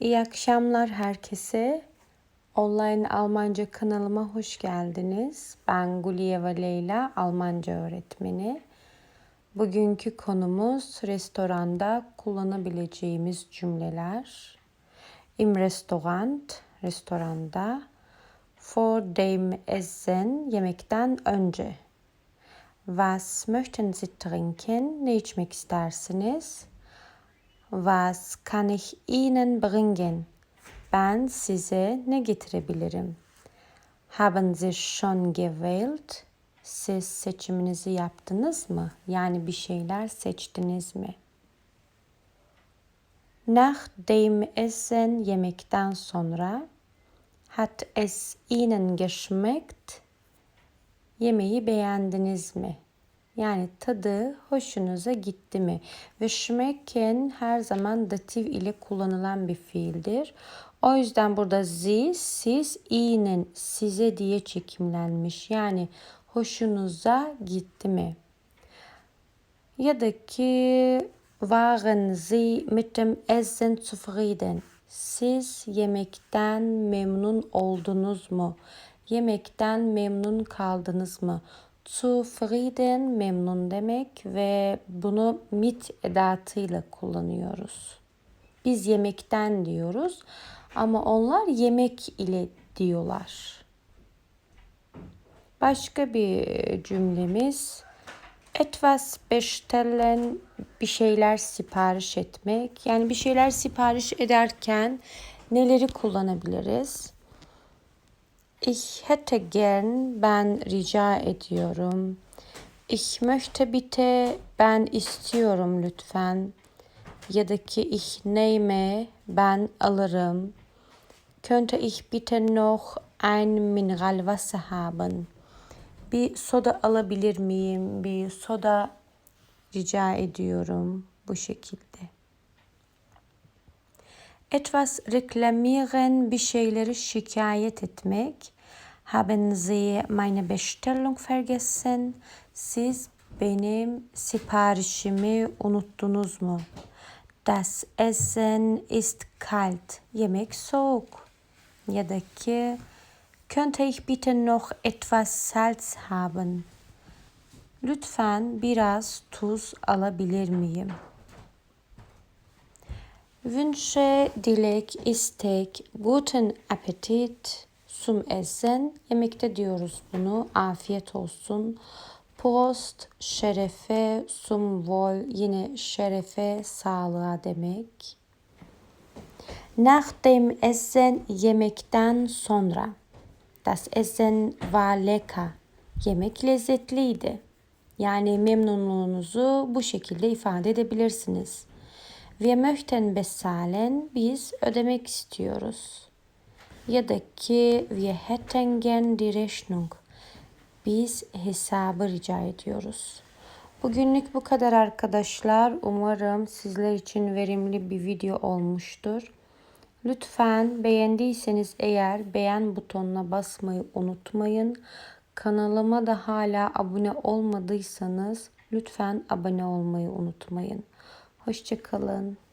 İyi akşamlar herkese. Online Almanca kanalıma hoş geldiniz. Ben Guliyeva Leyla, Almanca öğretmeni. Bugünkü konumuz restoranda kullanabileceğimiz cümleler. Im Restaurant, restoranda. Vor dem Essen, yemekten önce. Was möchten Sie trinken? Ne içmek istersiniz? Was kann ich Ihnen bringen? Ben size ne getirebilirim? Haben Sie schon gewählt? Siz seçiminizi yaptınız mı? Yani bir şeyler seçtiniz mi? Nach dem Essen yemekten sonra hat es Ihnen geschmeckt? Yemeği beğendiniz mi? Yani tadı hoşunuza gitti mi? Ve schmecken her zaman datif ile kullanılan bir fiildir. O yüzden burada sie, siz, ihnen, size diye çekimlenmiş. Yani hoşunuza gitti mi? Ya da ki waren Sie mit dem Essen zufrieden? Siz yemekten memnun oldunuz mu? Yemekten memnun kaldınız mı? Zufrieden memnun demek ve bunu mit edatıyla kullanıyoruz. Biz yemekten diyoruz ama onlar yemek ile diyorlar. Başka bir cümlemiz etwas bestellen bir şeyler sipariş etmek. Yani bir şeyler sipariş ederken neleri kullanabiliriz? Ich hätte gern ben rica ediyorum. Ich möchte bitte ben istiyorum lütfen. Ya da ki ich nehme ben alırım. Könnte ich bitte noch ein Mineralwasser haben? Bir soda alabilir miyim? Bir soda rica ediyorum bu şekilde. Etwas reklamieren bir şeyleri şikayet etmek. Haben Sie meine Bestellung vergessen? Siz benim siparişimi unuttunuz mu? Das Essen ist kalt. Yemek soğuk. Ya da ki Könnte ich bitte noch etwas Salz haben? Lütfen biraz tuz alabilir miyim? Wünsche, dilek, istek, guten Appetit zum Essen. Yemekte diyoruz bunu. Afiyet olsun. Prost, şerefe, zum Wohl, yine şerefe, sağlığa demek. Nach dem Essen, yemekten sonra. Das Essen war lecker. Yemek lezzetliydi. Yani memnunluğunuzu bu şekilde ifade edebilirsiniz. Wir möchten bezahlen. Biz ödemek istiyoruz. Ya da ki wir hätten gern die Rechnung. Biz hesabı rica ediyoruz. Bugünlük bu kadar arkadaşlar. Umarım sizler için verimli bir video olmuştur. Lütfen beğendiyseniz eğer beğen butonuna basmayı unutmayın. Kanalıma da hala abone olmadıysanız lütfen abone olmayı unutmayın. Hoşçakalın.